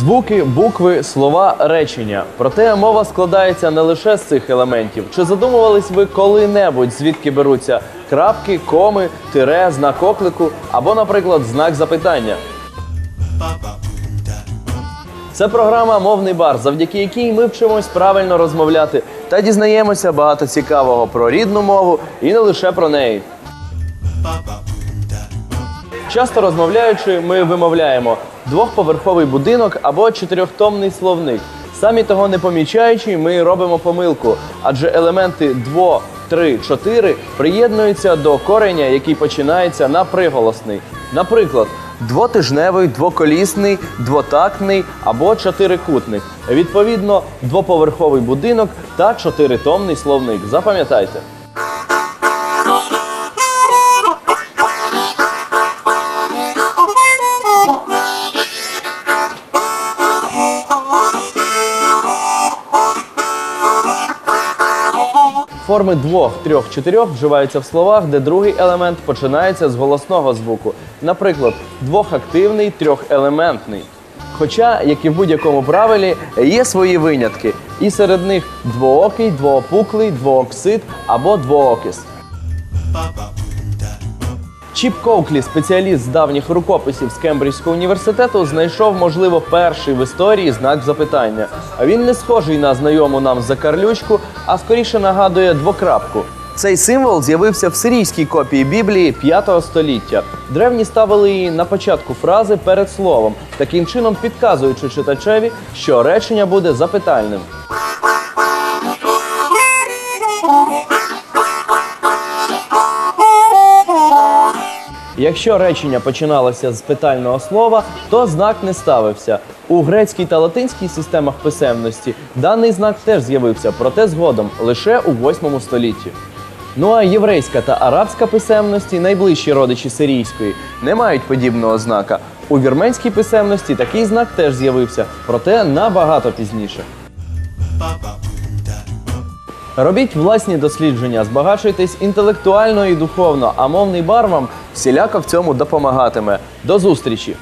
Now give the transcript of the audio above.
Звуки, букви, слова, речення. Проте мова складається не лише з цих елементів. Чи задумувались ви коли-небудь, звідки беруться крапки, коми, тире, знак оклику або, наприклад, знак запитання? Це програма Мовний бар, завдяки якій ми вчимось правильно розмовляти та дізнаємося багато цікавого про рідну мову і не лише про неї. Часто розмовляючи, ми вимовляємо двохповерховий будинок або чотирьохтомний словник. Самі того не помічаючи, ми робимо помилку, адже елементи дво, три, чотири приєднуються до кореня, який починається на приголосний. Наприклад, двотижневий, двоколісний, двотактний або чотирикутник. Відповідно, двоповерховий будинок та чотиритомний словник. Запам'ятайте. Форми двох, трьох, чотирьох вживаються в словах, де другий елемент починається з голосного звуку. Наприклад, двохактивний, трьохелементний. Хоча, як і в будь-якому правилі, є свої винятки, і серед них двоокий, двоопуклий, двооксид або двоокис. Чіп Коуклі, спеціаліст з давніх рукописів з Кембриджського університету, знайшов, можливо, перший в історії знак запитання. А він не схожий на знайому нам закарлючку, а скоріше нагадує двокрапку. Цей символ з'явився в сирійській копії Біблії 5 століття. Древні ставили її на початку фрази перед словом, таким чином підказуючи читачеві, що речення буде запитальним. Якщо речення починалося з питального слова, то знак не ставився. У грецькій та латинській системах писемності даний знак теж з'явився, проте згодом лише у 8 столітті. Ну а єврейська та арабська писемності, найближчі родичі сирійської, не мають подібного знака. У вірменській писемності такий знак теж з'явився, проте набагато пізніше. Робіть власні дослідження, збагачуйтесь інтелектуально і духовно, а мовний бар вам всіляко в цьому допомагатиме. До зустрічі!